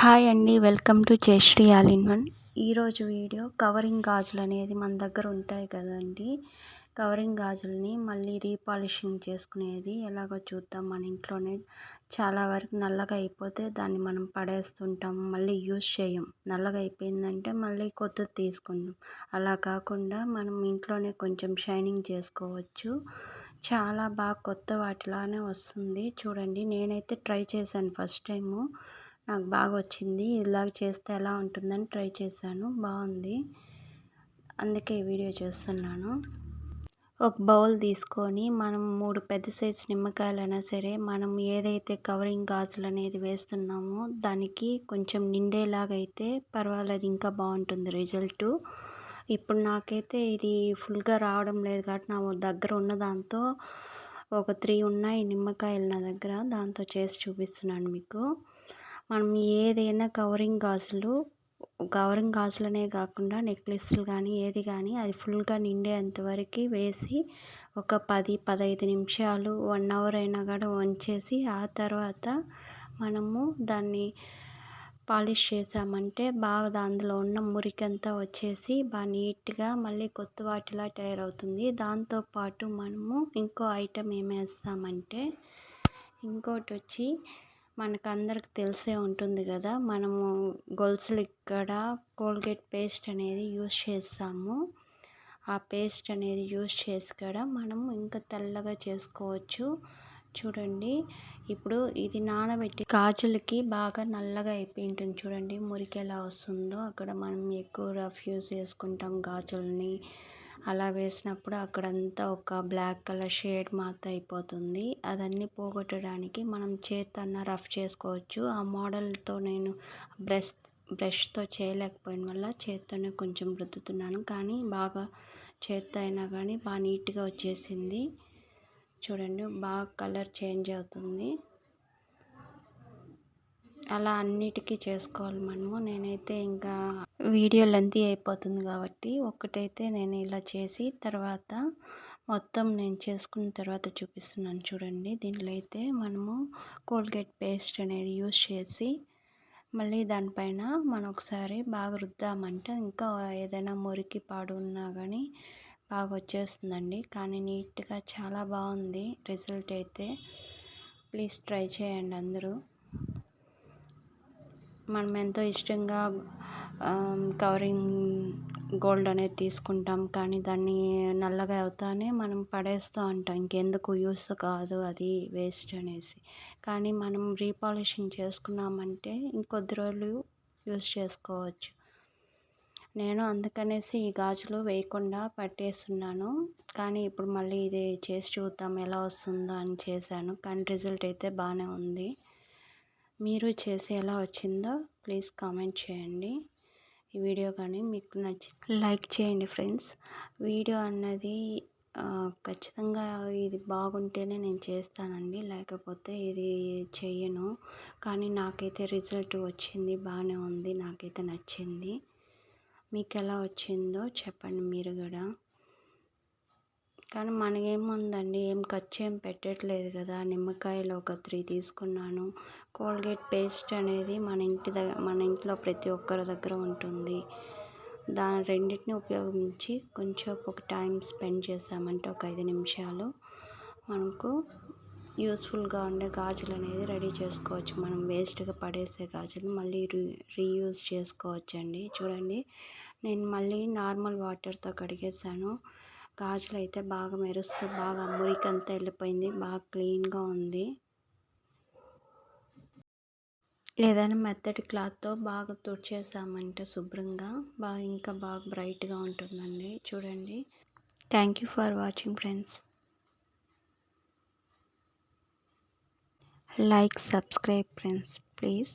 Hi అండి welcome to Jayashree all in one. ఈరోజు video covering గాజులు అనేది మన దగ్గర ఉంటాయి కదండి. కవరింగ్ గాజుల్ని మళ్ళీ రీపాలిషింగ్ చేసుకునేది ఎలాగో చూద్దాం. మన ఇంట్లోనే చాలా వరకు నల్లగా అయిపోతే దాన్ని మనం పడేస్తుంటాం మళ్ళీ యూస్ చేయం. నల్లగా అయిపోయిందంటే మళ్ళీ కొత్తది తీసుకుంటాం అలా కాకుండా మనం ఇంట్లోనే కొంచెం షైనింగ్ చేసుకోవచ్చు. చాలా బాగా కొత్త వాటిలానే వస్తుంది. చూడండి నేనైతే ట్రై చేశాను ఫస్ట్ టైము. నాకు బాగా వచ్చింది. ఇలాగ చేస్తే ఎలా ఉంటుందని ట్రై చేశాను. బాగుంది. అందుకే ఈ వీడియో చేస్తున్నాను. ఒక బౌల్ తీసుకొని మనం మూడు పెద్ద సైజు నిమ్మకాయలైనా సరే మనం ఏదైతే కవరింగ్ గాజులు అనేది వేస్తున్నామో దానికి కొంచెం నిండేలాగా అయితే పర్వాలేదు ఇంకా బాగుంటుంది రిజల్ట్. ఇప్పుడు నాకైతే ఇది ఫుల్గా రావడం లేదు కాబట్టి నా దగ్గర ఉన్న దాంతో ఒక త్రీ ఉన్నాయి నిమ్మకాయలు నా దగ్గర. దాంతో చేసి చూపిస్తున్నాను మీకు. మనం ఏదైనా కవరింగ్ గాజులు కవరింగ్ గాజులనే కాకుండా నెక్లెస్లు కానీ ఏది కానీ అది ఫుల్గా నిండేంత వరకు వేసి ఒక పది పదహైదు నిమిషాలు వన్ అవర్ అయినా కూడా వంచేసి ఆ తర్వాత మనము దాన్ని పాలిష్ చేసామంటే బాగా అందులో ఉన్న మురికంతా వచ్చేసి బాగా నీట్గా మళ్ళీ కొత్త వాటిలా తయారవుతుంది. దాంతోపాటు మనము ఇంకో ఐటెం ఏమేస్తామంటే ఇంకోటి వచ్చి మనకందరికి తెలిసే ఉంటుంది కదా మనము గొలుసులు ఇక్కడ కోల్గేట్ పేస్ట్ అనేది యూస్ చేస్తాము. ఆ పేస్ట్ అనేది యూస్ చేసి కూడా మనం ఇంకా తెల్లగా చేసుకోవచ్చు. చూడండి ఇప్పుడు ఇది నానబెట్టి గాజులకి బాగా నల్లగా అయిపోయింటుంది చూడండి మురికి ఎలా వస్తుందో. అక్కడ మనం ఎక్కువ రఫ్ యూస్ చేసుకుంటాం గాజుల్ని. అలా వేసినప్పుడు అక్కడంతా ఒక బ్లాక్ కలర్ షేడ్ మాత్ర అయిపోతుంది. అదన్నీ పోగొట్టడానికి మనం చేతన్న రఫ్ చేసుకోవచ్చు. ఆ మోడల్తో నేను బ్రష్ బ్రష్తో చేయలేకపోయిన వల్ల చేత్తోనే కొంచెం రుద్దుతున్నాను. కానీ బాగా చేత్తో అయినా కానీ బాగా నీట్గా వచ్చేసింది. చూడండి బాగా కలర్ చేంజ్ అవుతుంది. అలా అన్నిటికీ చేసుకోవాలి మనము. నేనైతే ఇంకా వీడియో లెంతీ అయిపోతుంది కాబట్టి ఒక్కటైతే నేను ఇలా చేసి తర్వాత మొత్తం నేను చేసుకున్న తర్వాత చూపిస్తున్నాను చూడండి. దీనిలో అయితే మనము కోల్గేట్ పేస్ట్ అనేది యూస్ చేసి మళ్ళీ దానిపైన మనం ఒకసారి బాగా రుద్దామంటే ఇంకా ఏదైనా మురికి పాడు ఉన్నా కానీ బాగా వచ్చేస్తుందండి. కానీ నీట్గా చాలా బాగుంది. రిజల్ట్ అయితే ప్లీజ్ ట్రై చేయండి అందరూ. మనం ఎంతో ఇష్టంగా కవరింగ్ గోల్డ్ అనేది తీసుకుంటాం. కానీ దాన్ని నల్లగా అవుతానే మనం పడేస్తూ ఉంటాం. ఇంకెందుకు యూస్ కాదు అది వేస్ట్ అనేసి. కానీ మనం రీపాలిషింగ్ చేసుకున్నామంటే ఇంకొద్ది రోజులు యూస్ చేసుకోవచ్చు. నేను అందుకనేసి ఈ గాజులు వేయకుండా పట్టేస్తున్నాను. కానీ ఇప్పుడు మళ్ళీ ఇది చేసి చూద్దాం ఎలా వస్తుందో అని చేశాను. కానీ రిజల్ట్ అయితే బాగానే ఉంది. మీరు చేసి ఎలా వచ్చిందో ప్లీజ్ కామెంట్ చేయండి. ఈ వీడియో కానీ మీకు నచ్చి లైక్ చేయండి ఫ్రెండ్స్. వీడియో అన్నది ఖచ్చితంగా ఇది బాగుంటేనే నేను చేస్తానండి. లేకపోతే ఇది చెయ్యను. కానీ నాకైతే రిజల్ట్ వచ్చింది బాగానే ఉంది నాకైతే నచ్చింది. మీకు ఎలా వచ్చిందో చెప్పండి మీరు కూడా. కానీ మనకేముందండి? ఏం ఖర్చు ఏం పెట్టట్లేదు కదా. నిమ్మకాయలు ఒక త్రీ తీసుకున్నాను. కోల్గేట్ పేస్ట్ అనేది మన ఇంటి దగ్గర మన ఇంట్లో ప్రతి ఒక్కరి దగ్గర ఉంటుంది. దాని రెండింటిని ఉపయోగించి కొంచెం ఒక టైం స్పెండ్ చేసామంటే ఒక ఐదు నిమిషాలు. మనకు యూస్ఫుల్గా ఉండే గాజులు అనేది రెడీ చేసుకోవచ్చు. మనం వేస్ట్గా పడేసే గాజులు మళ్ళీ రీ రీయూజ్ చేసుకోవచ్చండి. చూడండి. నేను మళ్ళీ నార్మల్ వాటర్తో కడిగేసాను గాజులు అయితే బాగా మెరుస్తూ బాగా మురికంతా వెళ్ళిపోయింది బాగా క్లీన్గా ఉంది. ఏదైనా మెత్తటి క్లాత్తో బాగా తుడిచేసామంటే శుభ్రంగా బాగా ఇంకా బాగా బ్రైట్గా ఉంటుందండి. చూడండి. Thank you for watching friends. Like subscribe friends please.